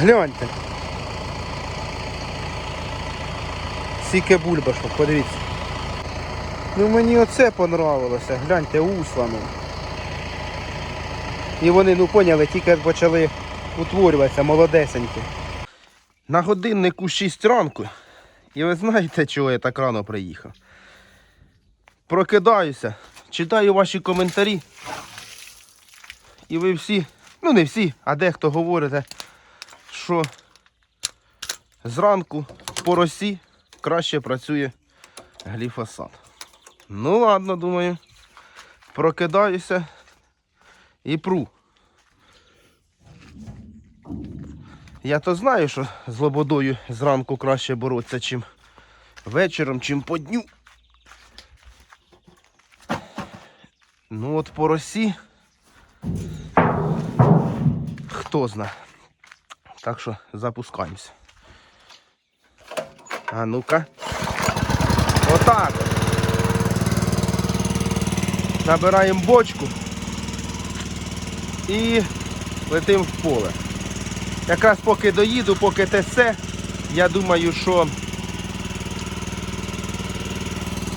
Гляньте. Скільки бульбашок, подивіться. Ну мені оце понравилося. Гляньте, услану. І вони, ну поняли, тільки почали утворюватися, молодесенькі. На годиннику 6 ранку. І ви знаєте, чого я так рано приїхав? Прокидаюся, читаю ваші коментарі. І ви всі, ну не всі, а дехто говорите, що зранку по росі краще працює гліфосат. Ну ладно, думаю, прокидаюся і пру. Я то знаю, що з лободою зранку краще боротися, чим вечором, чим по дню. Ну от по росі. Хто знає. Так що запускаємося. А ну-ка. Отак. Набираємо бочку і летимо в поле. Якраз поки доїду, поки те все, я думаю, що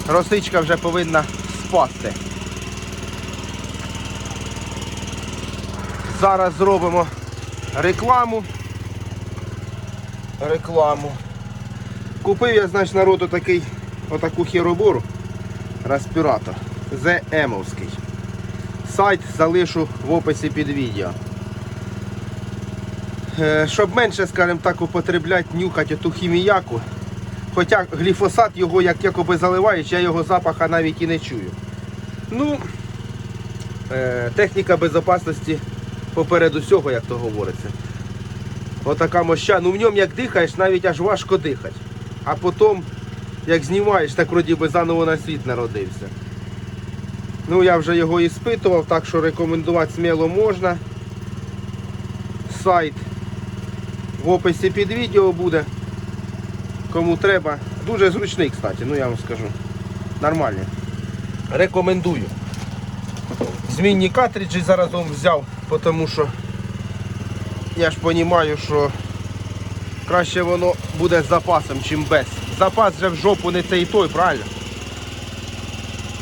росичка вже повинна спасти. Зараз зробимо рекламу. Рекламу. Купив я, значить, народу такий отаку херобору. Респіратор. ЗЕМовський. Сайт залишу в описі під відео. Е, Щоб менше, скажімо так, употребляти, нюхати ту хіміяку. Хоча гліфосат його як якоби заливаєш, я його запаха навіть і не чую. Ну, е, техніка безпечності попереду всього, як то говориться. Отака моща. Ну в ньому як дихаєш, навіть аж важко дихати. А потім, як знімаєш, так вроді би заново на світ народився. Ну, я вже його іспитував, так що рекомендувати сміло можна. Сайт в описі під відео буде. Кому треба. Дуже зручний, кстати, ну я вам скажу. Нормальний. Рекомендую. Змінні картриджі заразом взяв, тому що я ж розумію, що краще воно буде з запасом, чим без. Запас вже в жопу не цей той, правильно?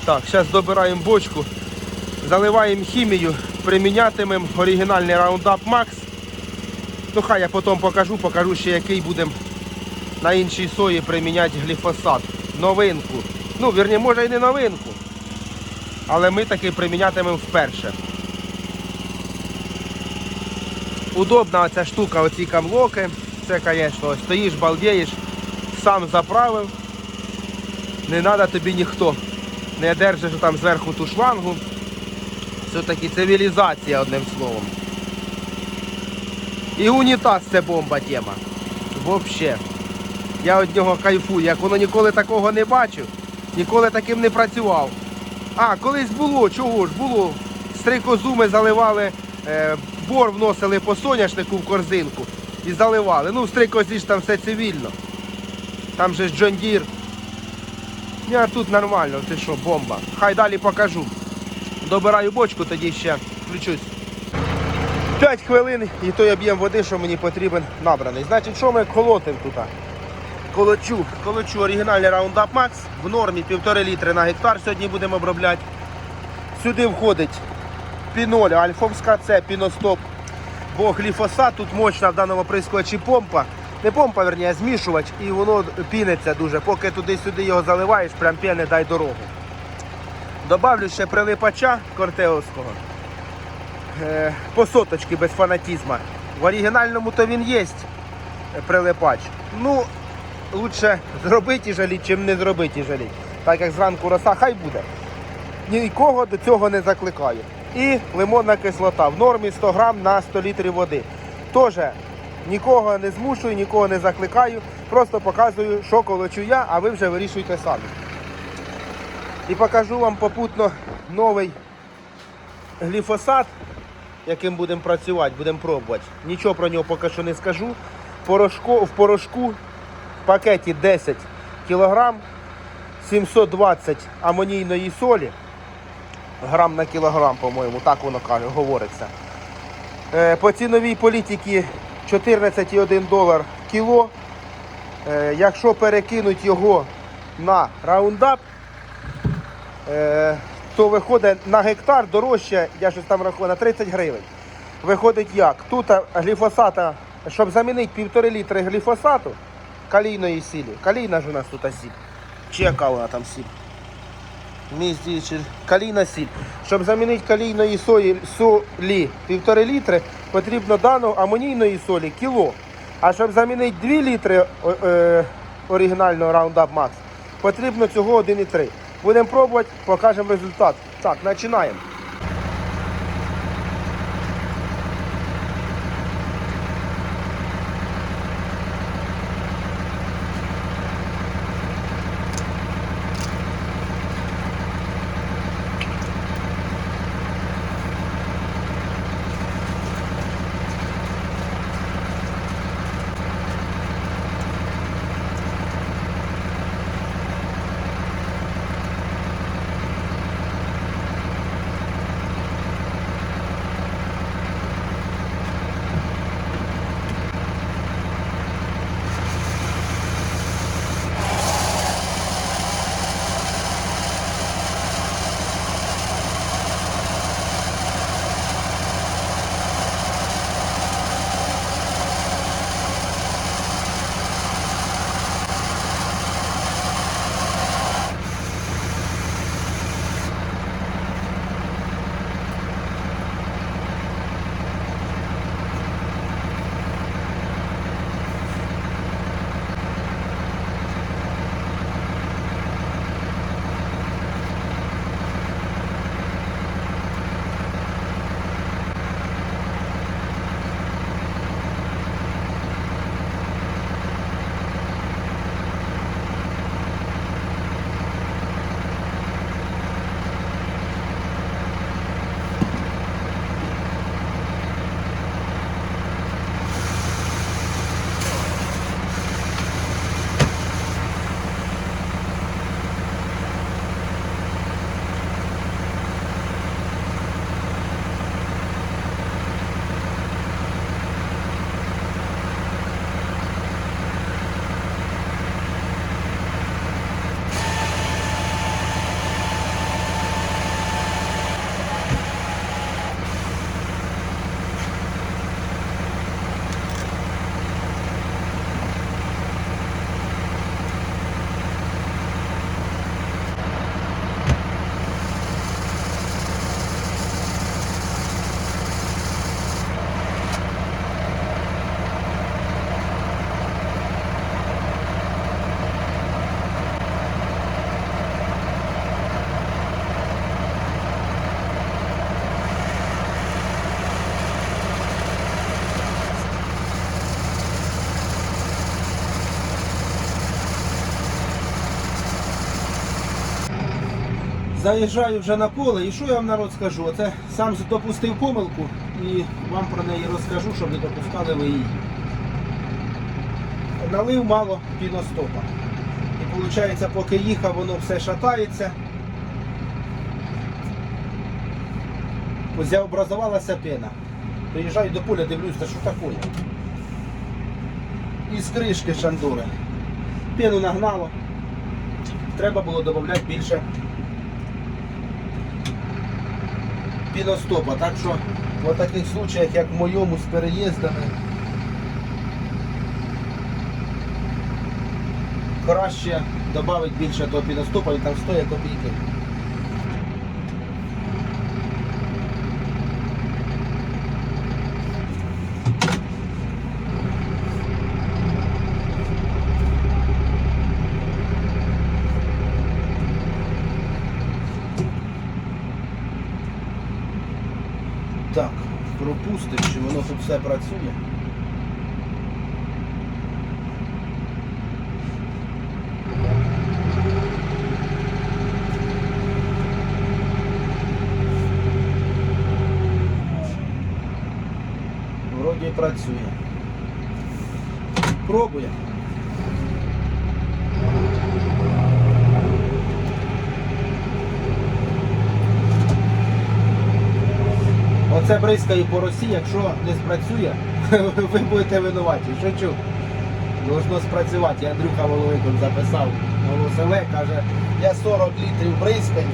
Так, зараз добираємо бочку, заливаємо хімію, примінятимемо оригінальний Roundup Max. Ну хай я потім покажу, покажу ще який будемо на іншій сої приміняти гліфосат. Новинку. Ну, вірні, може і не новинку. Але ми таки примінятимемо вперше. Удобна оця штука, оці камлоки. Це, звісно, стоїш, балдієш, сам заправив. Не треба тобі ніхто. Не держиш там зверху ту шлангу. Все-таки цивілізація, одним словом. І унітаз це бомба тема. Взагалі. Я від нього кайфую. Як воно ніколи такого не бачив, ніколи таким не працював. А, колись було, чого ж було. Стрикозуми заливали, е, бор вносили по соняшнику в корзинку і заливали. Ну, в стрикозі ж там все цивільно. Там же ж Джон Дір. Я тут нормально, ти що, бомба. Хай далі покажу. Добираю бочку, тоді ще включусь. 5 хвилин і той об'єм води, що мені потрібен, набраний. Значить, що ми колотимо тут? Колочу, колочу оригінальний Roundup Max в нормі 1,5 літри на гектар сьогодні будемо обробляти. Сюди входить піноль, альфовська, це піностоп. Бо гліфосат тут мощна в даному прискочі помпа. Не помпа, верні, а змішувач, і воно піниться дуже. Поки туди-сюди його заливаєш, прям п'яне дай дорогу. Добавлю ще прилипача кортеовського. Е, по соточки без фанатізму. В оригінальному то він є прилипач. Ну, лучше зробити і жаліть, чим не зробити жаліть. Так як зранку роса, хай буде. Нікого до цього не закликаю. І лимонна кислота в нормі 100 грам на 100 літрів води. Теж нікого не змушую, нікого не закликаю. Просто показую, що колочу я, а ви вже вирішуйте самі. І покажу вам попутно новий гліфосат, яким будемо працювати, будемо пробувати. Нічого про нього поки що не скажу. Порошко, в порошку в пакеті 10 кг, 720 амонійної солі, грам на кілограм, по-моєму, так воно каже, говориться. Е, По ціновій політиці 14,1 долар кіло. Е, Якщо перекинуть його на раундап, е, то виходить на гектар дорожче, я щось там рахую, на 30 гривень. Виходить як? Тут гліфосата, щоб замінити півтори літри гліфосату калійної сілі. Калійна ж у нас тут сіль. Чи яка вона там сіль? Місті чи калійна сіль. Щоб замінити калійної сої, солі півтори літри, потрібно дану амонійної солі кіло. А щоб замінити 2 літри о- е, оригінального Roundup Max, потрібно цього 1,3. Будемо пробувати, покажемо результат. Так, починаємо. Заїжджаю вже на поле і що я вам народ скажу? Оце сам допустив помилку і вам про неї розкажу, щоб не допускали ви її. Налив мало піностопа. І виходить, поки їхав, воно все шатається. Ось образувалася пена. Приїжджаю до поля, дивлюся, що таке. Із кришки шандури. Пену нагнало. Треба було додати більше піностопа. Так що в таких случаях, як в моєму з переїздами, краще додати більше того піностопа, і там стоїть копійки. Так, пропустимо, чи воно тут все працює. Вроді працює. Пробуємо. Оце бризкає по росі, якщо не спрацює, ви будете винуваті. Шучу. Должно спрацювати. І Андрюха Воловиков записав голосове, каже, я 40 літрів бризкаю.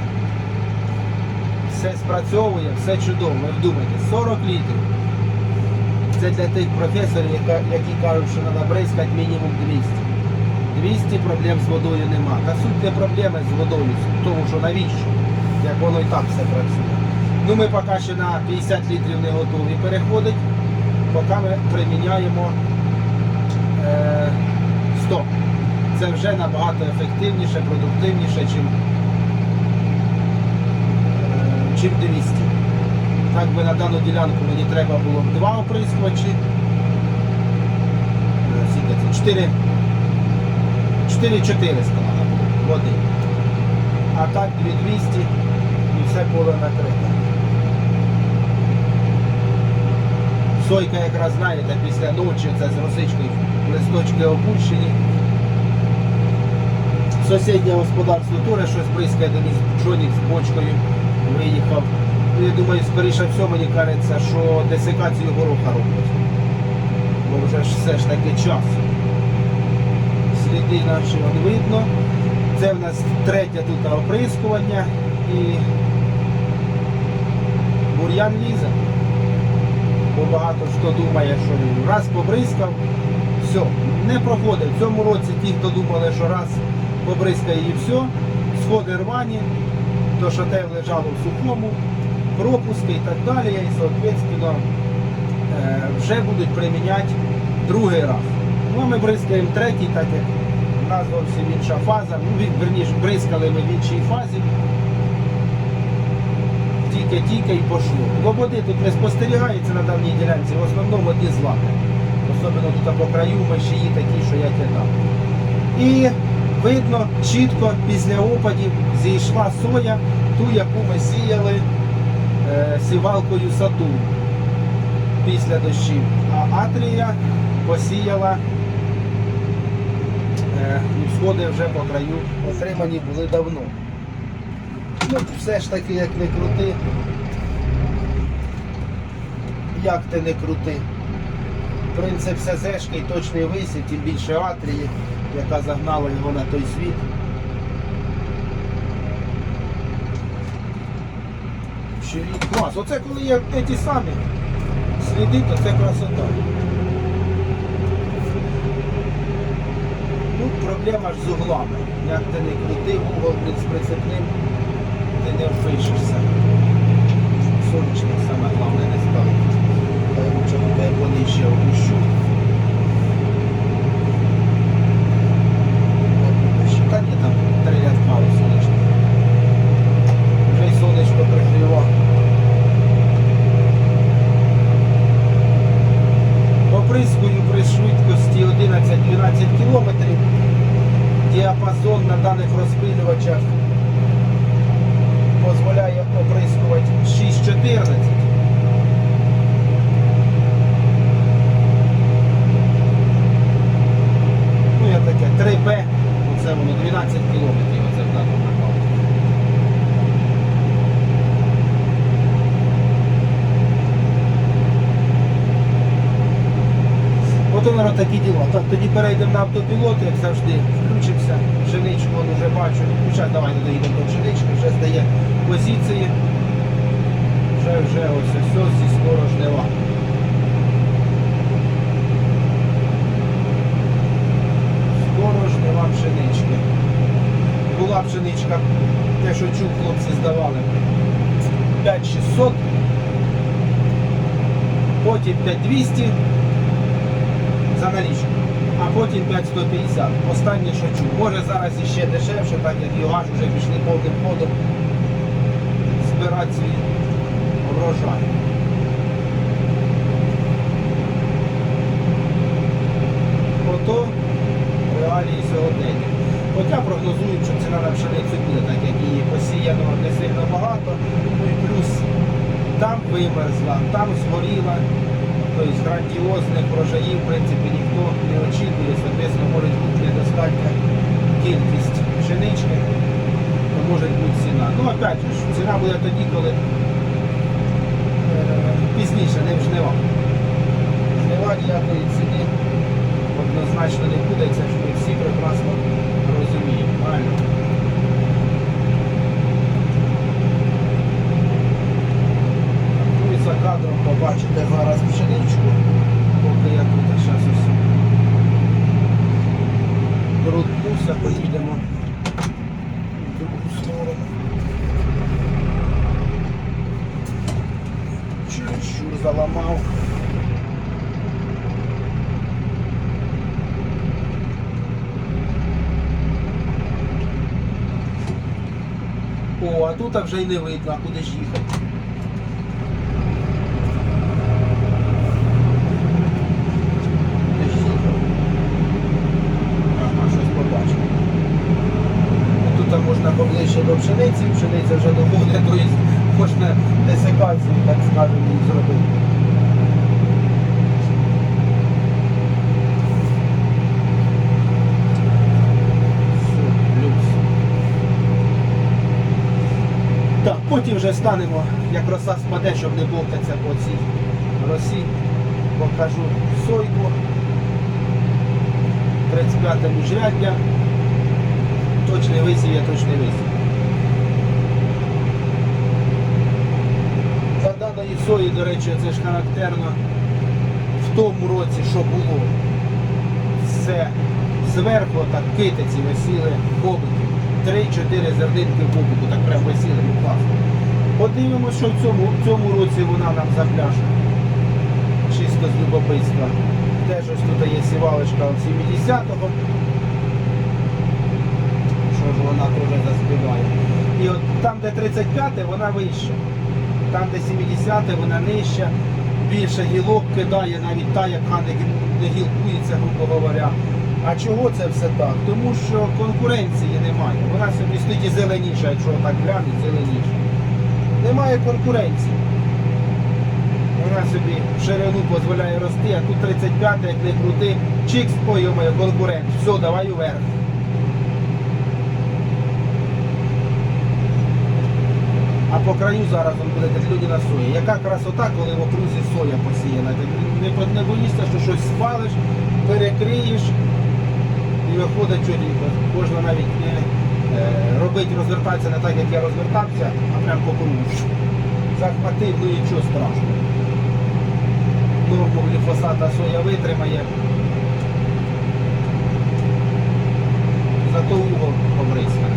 Все спрацьовує, все чудово. Ви вдумайтесь, 40 літрів. Це для тих професорів, які кажуть, що треба бризкати мінімум 200. 200 проблем з водою нема. Та суть не проблеми з водою, тому, що навіщо, як воно і так все працює. Ну ми поки ще на 50 літрів не готові переходити, поки ми приміняємо е, 100. Це вже набагато ефективніше, продуктивніше, чим, е, чим 200. Так би на дану ділянку мені треба було б два оприскувачі. Е, скільки 4 4400 було води. А так 2200 і все поле накрите. Сойка якраз знаєте, після ночі це з росичкою листочки опущені. Сусіднє господарство теж щось бризкає них Джонік з бочкою виїхав. Ну, Я думаю, скоріше всього мені кажеться, що десикацію гороха роблять. Бо вже ж все ж таки час. Сліди наші от видно. Це в нас третє тут оприскування і бур'ян лізе. Багато хто думає, що раз побризкав, все, не проходить. В цьому році ті, хто думали, що раз побризкає і все, сходи рвані, то що лежало в сухому, пропуски і так далі, і соответственно е, вже будуть приміняти другий раз. Ну, ми бризкаємо третій, так як у нас зовсім інша фаза. Ну, верніше, бризкали ми в іншій фазі. Тільки-тільки і пошло. Бо води тут не спостерігається на давній ділянці, в основному одні злаки. Особливо тут по краю мишії такі, що я кидав. І видно чітко після опадів зійшла соя, ту, яку ми сіяли е, сівалкою сату після дощів. А Атрія посіяла е, сходи вже по краю отримані були давно. Ну, все ж таки, як не крути. Як ти не крути. Принцип СЗшки і точний висів, тим більше Атрії, яка загнала його на той світ. Клас. Оце коли є ті самі сліди, то це красота. Ну, проблема ж з углами. Як ти не крути, угол з прицепним, не впишешся. Сонячний саме головне не спалити. Та я понижче опущу. Та ні, там три рядка у сонячних. Вже й сонечко прикривало. Оприскую при швидкості 11-12 км. Діапазон на даних розпилювачах дозволяє оприскувати 6-14. Ну, я таке 3Б, оце воно 12 кілометрів, оце в даному випадку. От воно тоді перейдемо на автопілот, як завжди, включимося. Пшеничку вон уже бачу. Зараз давай не доїдемо до пшенички, вже здає позиції. Вже вже ось все зі скоро жнива. Скоро жнива пшенички. Була пшеничка, те, що чув, хлопці здавали. 5600, потім 5200 за налічку, потім 5150. Останнє що чув. Може зараз іще дешевше, так як Йогаш вже пішли повним ходом збирати свій врожай. Ото реалії сьогодення. Хоча прогнозують, що ціна на пшеницю буде, так як її посіяно не сильно багато. Ну і плюс там вимерзла, там згоріла. Тобто грандіозних врожаїв, в принципі, ніхто не очікує, соответственно, може бути недостатня кількість пшенички, то може бути ціна. Ну, опять же, ціна буде тоді, коли е, пізніше не в жнива. Жнива ніякої ціни однозначно не буде, це ж ми всі прекрасно розуміємо. Правильно? О, а тут вже й не видно, куди ж їхати. Куди ж їхати? Ага, щось побачив. Ну, Тут можна поближче до пшениці, пшениця вже доходить, тобто можна десикацію, так скажемо, її зробити. Все, люкс. Так, потім станемо, як роса спаде, щоб не бовтатися по цій росі. Покажу сойку. 35 міжряддя. Точний висів є точний висів. За даної сої, до речі, це ж характерно в тому році, що було. Все зверху так китиці висіли бобики. Три-чотири зернинки в бобику, так прям висіли, ну класно. Подивимося, що в цьому, в цьому році вона нам запляше. Чисто з любопитства. Теж ось тут є сівалочка 70-го. Що ж вона теж заспіває. І от там, де 35-те, вона вища. Там, де 70-те, вона нижча. Більше гілок кидає, навіть та, яка не, гілкується, грубо говоря. А чого це все так? Тому що конкуренції немає. Вона собі стоїть зеленіша, якщо так глянуть, зеленіша. Немає конкуренції. Вона собі в ширину дозволяє рости, а тут 35 як не крути, чикс, ой, моє конкурент, все, давай уверх. А по краю зараз он буде людина соя. Яка красота, коли в окрузі соя посіяна. Ти не, боїшся, що щось спалиш, перекриєш і виходить чудінько. Можна навіть не робити, розвертатися не так, як я розвертався, а прям по кругу. Захватив, ну нічого страшного. Норму гліфосата соя витримає. Зато угол побризкає.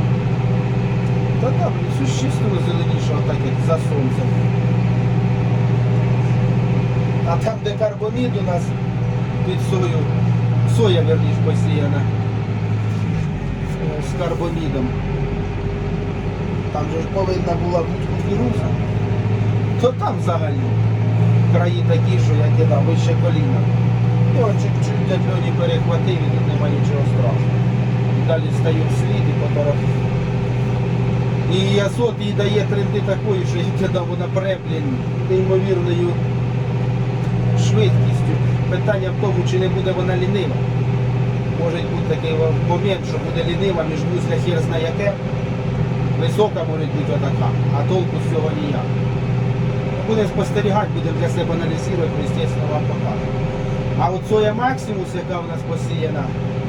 Та так, существенно зеленіше, отак як за сонцем. А там, де карбонід у нас під сою, соя верніш посіяна е, з карбонідом. Там же ж повинна була бути кукуруза. То там взагалі краї такі, що я кидав вище коліна. І от чуть-чуть дядь Льоні перехватив і тут нема нічого страшного. І далі стаю вслід і поторопив. І азот їй дає тренди такої, що я кидав вона пре, блін, неймовірною швидкістю. Питання в тому, чи не буде вона лінива. Може бути такий момент, що буде лінива, між гусля хер зна яке. Висока може бути отака, а толку з цього ніяк. Будемо спостерігати, будемо для себе аналізувати, звісно, вам покажемо. А от соя Максимус, яка у нас посіяна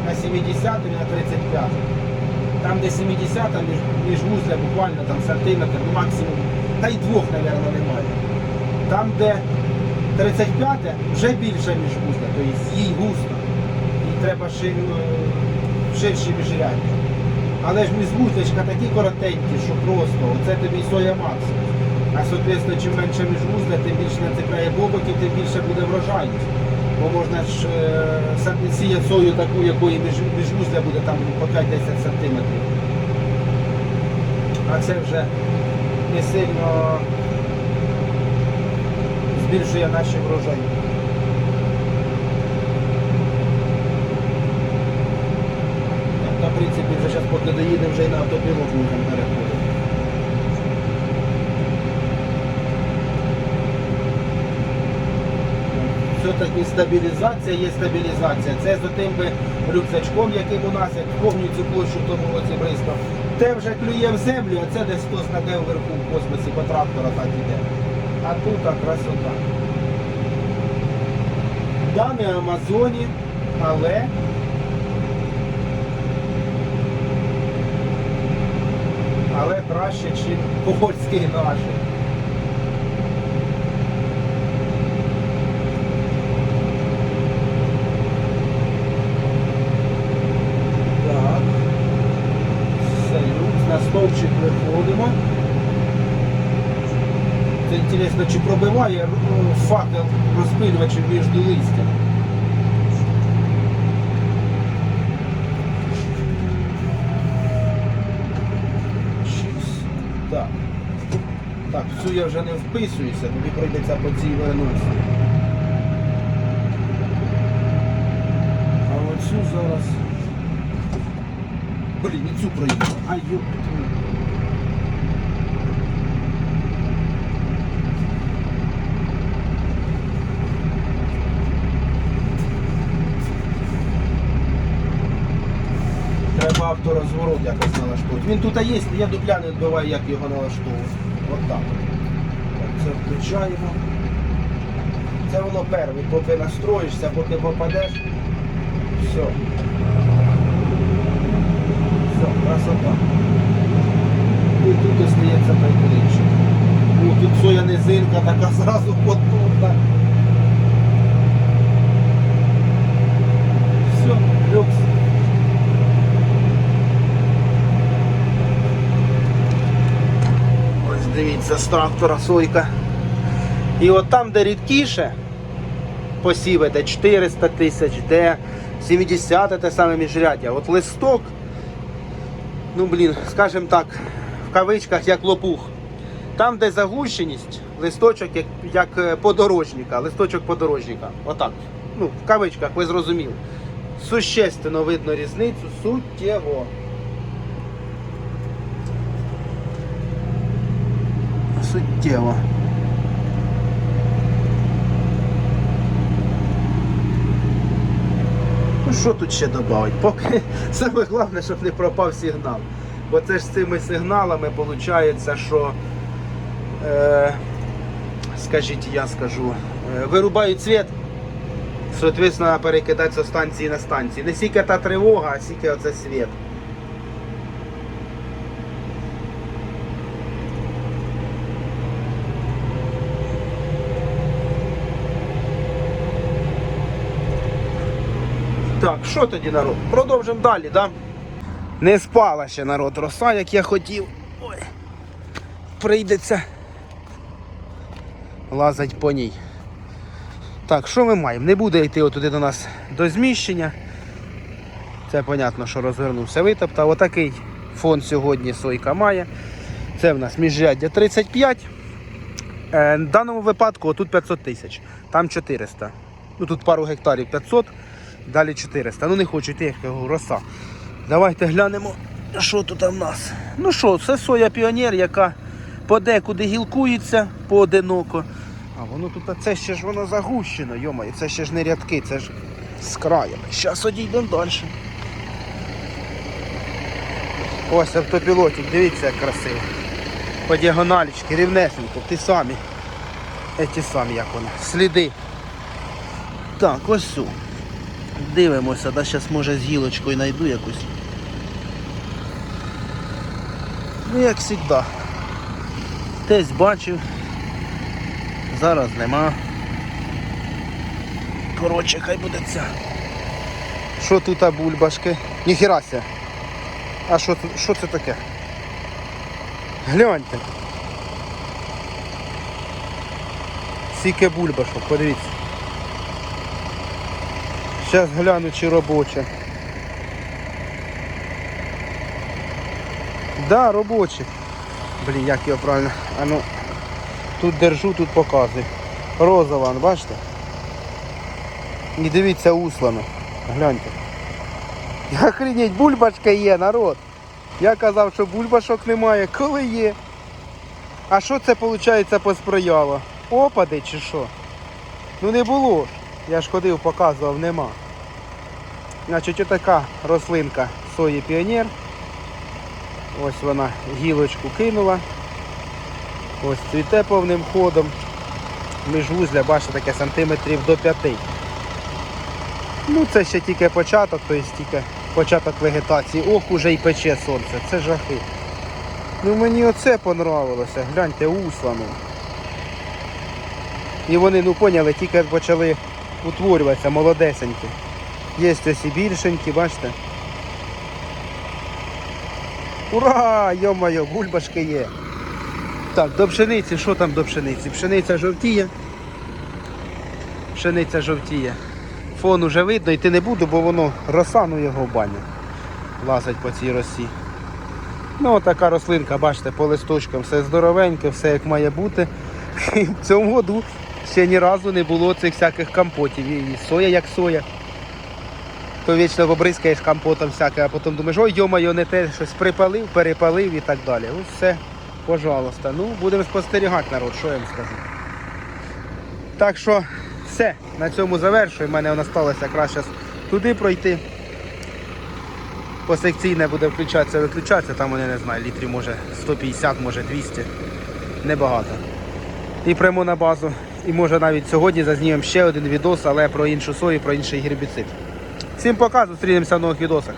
на 70 і на 35 там, де 70 між, між вузля буквально там сантиметр, ну максимум, та й двох, мабуть, немає. Там, де 35 вже більше між вузля, тобто їй густо. Треба шир, е, ширші міжряддя. Але ж міжвузлячка такі коротенькі, що просто, оце тобі соя максимум. А соответственно, чим менше міжвузля, тим більше нацепляє бобоків, тим більше буде врожайність. Бо можна ж е, сіяти сою таку, якої між, міжвузля буде там по 5-10 сантиметрів. А це вже не сильно збільшує наші врожаї. В принципі, вже зараз поки доїдемо, вже і на автопілот можемо переходити. все-таки стабілізація є стабілізація. Це за тим би рюкзачком, яким у нас, як повню цю площу тому році бризкав. Те вже клює в землю, а це десь хтось наде вверху в космосі по трактора так іде. А тут так красота. Да, не Амазоні, але краще, ніж польські наші. Так. Люкс, на стовпчик виходимо. Це інтересно, чи пробиває ну, факел розпилювачів між листям. Щось. Так. Так, в цю я вже не вписуюся, тобі прийдеться по цій вернутися. А оцю зараз. Блін, і цю проїхав. Ай, йоп. Треба авторозворот якось налаштовувати. Він тут є, я дупля не відбиваю, як його налаштовувати. От так. Так, Це включаємо. Це воно перше, поки настроїшся, поки попадеш. Все. Все, красота. І тут остається прикличка. О, тут своя низинка така зразу потужна. Все, люкс. З трактора сойка. І от там, де рідкіше, посіви, де 400 тисяч, де 70 те саме міжряддя. От листок, ну блін, скажімо так, в кавичках як лопух. Там, де загущеність, листочок як, як е, подорожника, листочок подорожника. Отак. Ну, в кавичках, ви зрозуміли. Существенно видно різницю, суттєво. Суттєво. Ну що тут ще додати? Поки саме головне, щоб не пропав сигнал. Бо це ж з цими сигналами виходить, що, е, скажіть, я скажу, е, вирубають світ, соответственно, перекидати зі станції на станції. Не стільки та тривога, а стільки оце світ. Так, що тоді народ? Продовжимо далі, да? Не спала ще народ роса, як я хотів. Ой. Прийдеться лазать по ній. Так, що ми маємо? Не буде йти отуди до нас до зміщення. Це понятно, що розвернувся витоптав. Отакий фон сьогодні сойка має. Це в нас міжряддя 35. Е, В даному випадку тут 500 тисяч, там 400. Ну тут пару гектарів 500, далі 400. Ну не хочу йти, як кажу, роса. Давайте глянемо, що тут в нас. Ну що, це соя піонер, яка подекуди гілкується поодиноко. А воно тут, це ще ж воно загущено, йомаю, це ще ж не рядки, це ж з краями. Зараз одійдемо далі. Ось автопілотик, дивіться як красиво. По діагоналічки, рівнесенько, ті самі. Е, ті самі, як вони. Сліди. Так, ось сю. Дивимося, да зараз може з гілочкою знайду якусь. Ну як завжди. Десь бачив. Зараз нема. Коротше, хай буде ця. Що тут бульбашки? Ніхерася. А що? Що це таке? Гляньте. Скільки бульбашок, подивіться. Зараз гляну, чи робоче. Да, робоче. Блін, як його правильно. А ну, тут держу, тут показую. Розова, ну, бачите? І дивіться услами. Гляньте. Охренеть, бульбашка є, народ. Я казав, що бульбашок немає, коли є. А що це виходить посприяло? Опади чи що? Ну не було. Я ж ходив, показував, нема. Значить, отака рослинка сої піонер. Ось вона гілочку кинула. Ось цвіте повним ходом. Міжвузля, бачите, таке сантиметрів до 5. Ну це ще тільки початок, тобто тільки початок вегетації. Ох, уже й пече сонце. Це жахи. Ну мені оце понравилося. Гляньте, услану. І вони, ну поняли, тільки почали утворюватися, молодесенькі. Є ось і більшенькі, бачите? Ура! Йо-моє, бульбашки є. Так, до пшениці, що там до пшениці? Пшениця жовтіє. Пшениця жовтіє. Фон уже видно, йти не буду, бо воно роса, ну його в баню. Лазить по цій росі. Ну, така рослинка, бачите, по листочкам все здоровеньке, все як має бути. І в цьому году ще ні разу не було цих всяких компотів. І соя як соя. То вічно побризкаєш компотом всяке, а потім думаєш, ой, йо-моє, не те, щось припалив, перепалив і так далі. Ось все, пожалуйста. Ну, будемо спостерігати народ, що я вам скажу. Так що все, на цьому завершую. У мене воно сталося якраз зараз туди пройти. Посекційне буде включатися, виключатися, там вони не знаю, літрів може 150, може 200. Небагато. І прямо на базу. І може навіть сьогодні зазнімемо ще один відос, але про іншу сою, про інший гербіцид. Всім пока, зустрінемося в нових відосах.